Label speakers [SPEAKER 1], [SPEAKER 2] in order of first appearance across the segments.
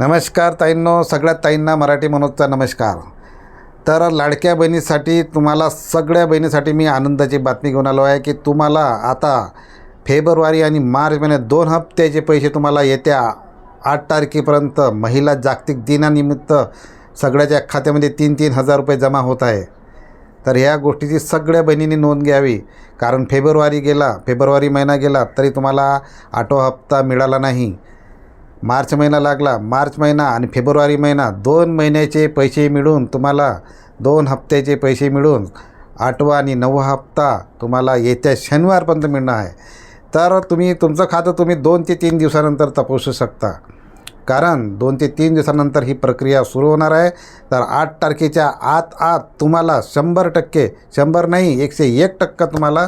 [SPEAKER 1] नमस्कार ताईंनो सगळ्या ताईंना मराठी मनोजचा नमस्कार. तर लाडक्या बहिणीसाठी तुम्हाला सगळ्या बहिणीसाठी मी आनंदाची बातमी घेऊन आलो आहे की तुम्हाला आता फेब्रुवारी आणि मार्च महिन्यात दोन हप्त्याचे पैसे तुम्हाला येत्या आठ तारखेपर्यंत महिला जागतिक दिनानिमित्त सगळ्याच्या खात्यामध्ये तीन तीन हजार रुपये जमा होत आहे. तर ह्या गोष्टीची सगळ्या बहिणींनी नोंद घ्यावी. कारण फेब्रुवारी गेला फेब्रुवारी महिना गेला तरी तुम्हाला आठवा हप्ता मिळाला नाही. मार्च महिना लागला. मार्च महिना आणि फेब्रुवारी महिना दोन महिन्याचे पैसे मिळून तुम्हाला दोन हप्त्याचे पैसे मिळून आठवा आणि नववा हप्ता तुम्हाला येत्या शनिवारपर्यंत मिळणार आहे. तर तुम्ही तुमचं खातं तुम्ही दोन ते तीन दिवसानंतर तपासू शकता. कारण दोन ते तीन दिवसानंतर ही प्रक्रिया सुरू होणार आहे. तर आठ तारखेच्या आत आत तुम्हाला शंभर टक्के शंभर नाही एकशे एक टक्का तुम्हाला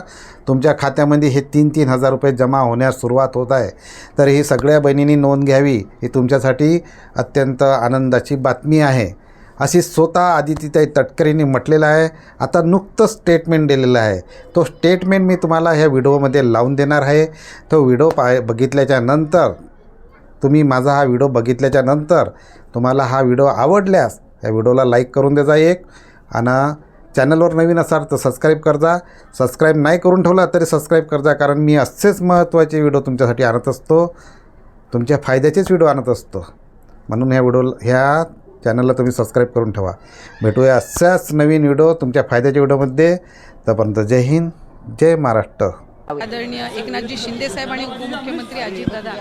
[SPEAKER 1] तुमच्या खात्यामध्ये हे तीन तीन हजार रुपये जमा होण्यास सुरुवात होत आहे. तर ही सगळ्या बहिणींनी नोंद घ्यावी ही तुमच्यासाठी अत्यंत आनंदाची बातमी आहे. अशी स्वतः आदितीताई तटकरेंनी म्हटलेलं आहे. आता नुकतं स्टेटमेंट दिलेलं आहे. तो स्टेटमेंट मी तुम्हाला ह्या व्हिडिओमध्ये लावून देणार आहे. तो व्हिडिओ पाय बघितल्याच्या नंतर तुम्ही माझा हा व्हिडिओ बघितल्याच्या नंतर तुम्हाला हा व्हिडिओ आवडल्यास या व्हिडिओला लाईक करून द्यायचा एक. आणि चॅनलवर नवीन असाल तर सबस्क्राईब करजा. सबस्क्राईब नाही करून ठेवला तरी सबस्क्राईब करजा कारण मी असेच महत्त्वाचे व्हिडिओ तुमच्यासाठी आणत असतो. तुमच्या फायद्याचेच व्हिडिओ आणत असतो. म्हणून ह्या व्हिडिओ ह्या चॅनलला तुम्ही सबस्क्राईब करून ठेवा. भेटूया अशाच नवीन व्हिडिओ तुमच्या फायद्याच्या व्हिडिओमध्ये. तोपर्यंत जय हिंद जय महाराष्ट्र.
[SPEAKER 2] आदरणीय एकनाथजी शिंदे साहेब आणि उपमुख्यमंत्री अजितदादा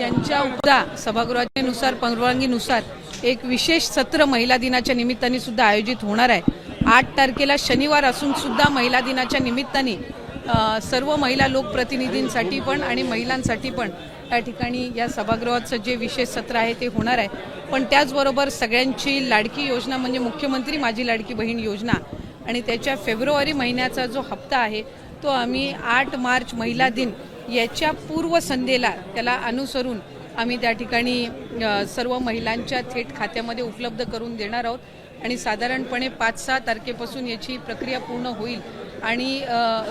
[SPEAKER 2] यांच्या उपदा सभागृहानुसार परवानगीनुसार एक विशेष सत्र महिला दिनाच्या निमित्ताने सुद्धा आयोजित होणार आहे. आठ तारखेला शनिवार असून सुद्धा महिला दिनाच्या निमित्ताने सर्व महिला लोकप्रतिनिधींसाठी पण आणि महिलांसाठी पण त्या ठिकाणी या सभागृहाचं जे विशेष सत्र आहे ते होणार आहे. पण त्याचबरोबर सगळ्यांची लाडकी योजना म्हणजे मुख्यमंत्री माझी लाडकी बहीण योजना आणि त्याच्या फेब्रुवारी महिन्याचा जो हप्ता आहे तो आम्ही आठ मार्च महिला दिन याच्या पूर्वसंध्येला त्याला अनुसरून आम्ही त्या ठिकाणी सर्व महिलांच्या थेट खात्यामध्ये उपलब्ध करून देणार आहोत. आणि साधारणपणे पाच सहा तारखेपासून याची प्रक्रिया पूर्ण होईल आणि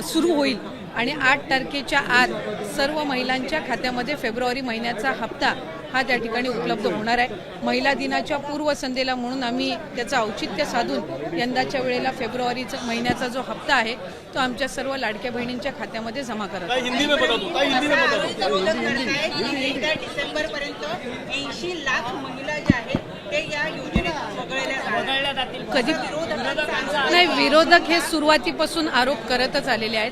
[SPEAKER 2] सुरू होईल. आणि आठ तारखेच्या आत सर्व महिलांच्या खात्यामध्ये फेब्रुवारी महिन्याचा हप्ता हा त्या ठिकाणी उपलब्ध होणार आहे. महिला दिनाच्या पूर्वसंध्येला म्हणून आम्ही त्याचं औचित्य साधून यंदाच्या वेळेला फेब्रुवारीचा महिन्याचा जो हप्ता आहे तो आमच्या सर्व लाडक्या बहिणींच्या खात्यामध्ये जमा करत आहोत.
[SPEAKER 3] हिंदी में बता दो ताई हिंदी में बता दो
[SPEAKER 4] एकदा डिसेंबर पर्यंत ऐंशी लाख महिला ज्या आहेत ते या योजनेत वगळल्या जातील.
[SPEAKER 2] कधी नाही विरोधक हे सुरुवातीपासून आरोप करतच आलेले आहेत.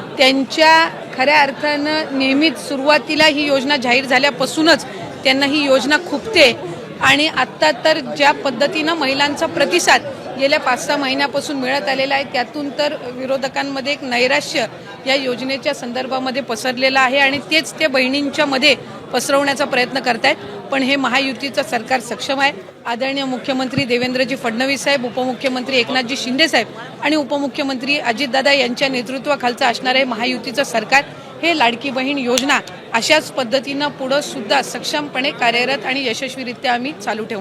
[SPEAKER 2] त्यांच्या खऱ्या अर्थानं नेहमीच सुरुवातीला ही योजना जाहीर झाल्यापासूनच त्यांना ही योजना खुपते. आणि आत्ता तर ज्या पद्धतीनं महिलांचा प्रतिसाद गेल्या पाच सहा महिन्यापासून मिळत आलेला आहे त्यातून तर विरोधकांमध्ये एक नैराश्य या योजनेच्या संदर्भामध्ये पसरलेलं आहे. आणि तेच ते बहिणींच्यामध्ये पसरवण्याचा प्रयत्न करतायत पण हे महायुतीचं सरकार सक्षम आहे. आदरणीय मुख्यमंत्री देवेंद्रजी फडणवीस साहेब उपमुख्यमंत्री एकनाथजी शिंदे साहेब आणि उपमुख्यमंत्री अजितदादा यांच्या नेतृत्वाखालचं असणारे महायुतीचं सरकार. हे लाडकी बहीण योजना अशाच पद्धतीनं पुढं सुद्धा सक्षमपणे कार्यरत आणि यशस्वीरित्या आम्ही चालू ठेवू.